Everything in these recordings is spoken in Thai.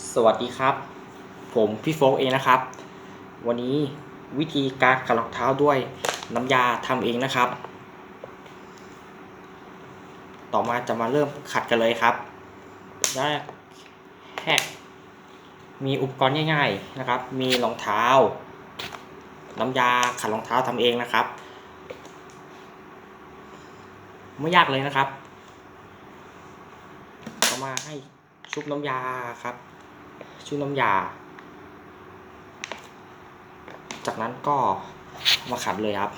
สวัสดีครับ ผมพี่โฟกเองนะครับ วันนี้วิธีการขัดรองเท้าด้วยน้ำยาทำเองนะครับ ต่อมาจะมาเริ่มขัดกันเลยครับแรกแรกมีอุปกรณ์ง่าย ๆนะครับ มีรองเท้า น้ำยาขัดรองเท้าทำเองนะครับ ไม่ยากเลยนะครับ ต่อมาให้ชุบน้ำยาครับ ชุบน้ำยา จากนั้นก็มาขัดเลยครับ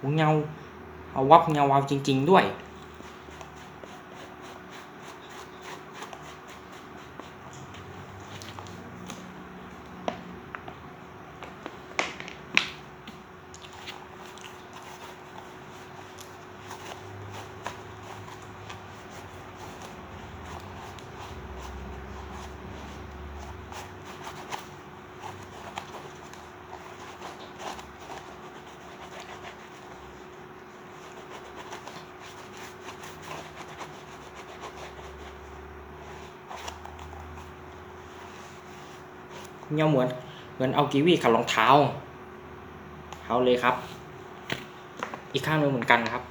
หูเงาเอาวับเงาวาวจริง ๆ ด้วย เงี้ยเหมือนเหมือนเอากีวีขัดรองเท้าเขาเลยครับ อีกข้างหนึงเหมือนกันนะครับ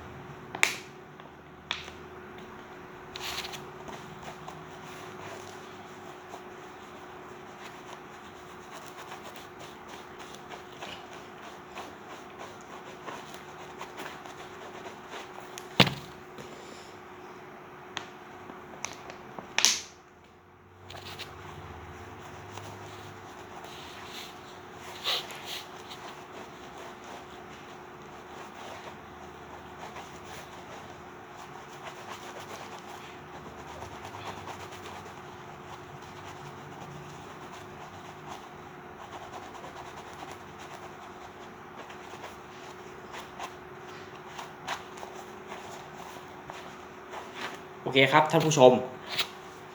โอเคครับท่านผู้ชม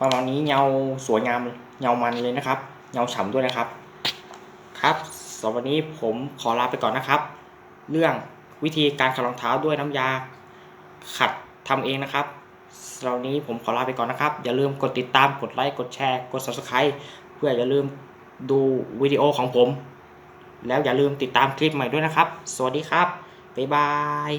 ประมาณนี้เงาสวยงามเงามันเลยนะครับ เงาฉ่ำด้วยนะครับ ครับสำหรับวันนี้ผมขอลาไปก่อนนะครับ เรื่องวิธีการขัดรองเท้าด้วยน้ำยา ขัดทำเองนะครับสำหรับวันนี้ผมขอลาไปก่อนนะครับ อย่าลืมกดติดตาม กดไลค์ กดแชร์ กด subscribe เพื่ออย่าลืมดูวิดีโอของผม แล้วอย่าลืมติดตามคลิปใหม่ด้วยนะครับ สวัสดีครับ บ๊ายบาย